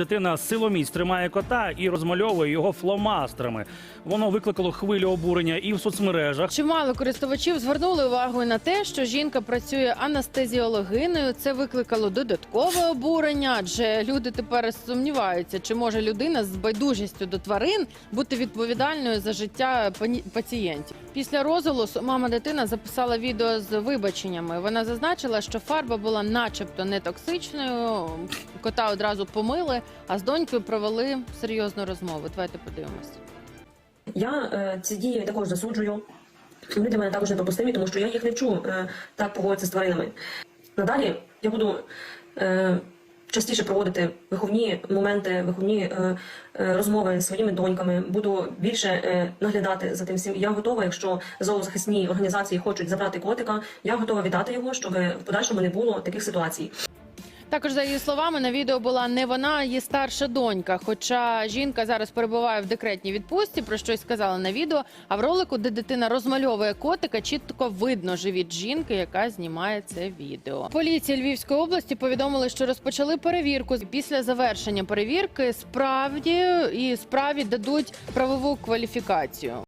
Дитина силоміць тримає кота і розмальовує його фломастерами. Воно викликало хвилю обурення і в соцмережах. Чимало користувачів звернули увагу на те, що жінка працює анестезіологиною. Це викликало додаткове обурення, адже люди тепер сумніваються, чи може людина з байдужістю до тварин бути відповідальною за життя пацієнтів. Після розголосу мама дитина записала відео з вибаченнями. Вона зазначила, що фарба була, начебто, не токсичною. Кота одразу помили, а з донькою провели серйозну розмову. Давайте подивимось. Я е, ці дії також засуджую. Для мене також непропустимі, тому що я їх не вчу е, так поводитися з тваринами. Надалі я буду е, частіше проводити виховні моменти, виховні е, е, розмови зі своїми доньками. Буду більше е, наглядати за тим всім. Я готова, якщо зоозахисні організації хочуть забрати котика, я готова віддати його, щоб в подальшому не було таких ситуацій. Також за її словами на відео була не вона, а її старша донька. Хоча жінка зараз перебуває в декретній відпустці, про що й сказала на відео. А в ролику, де дитина розмальовує котика, чітко видно живіт жінки, яка знімає це відео. Поліція Львівської області повідомили, що розпочали перевірку. Після завершення перевірки справді і справі дадуть правову кваліфікацію.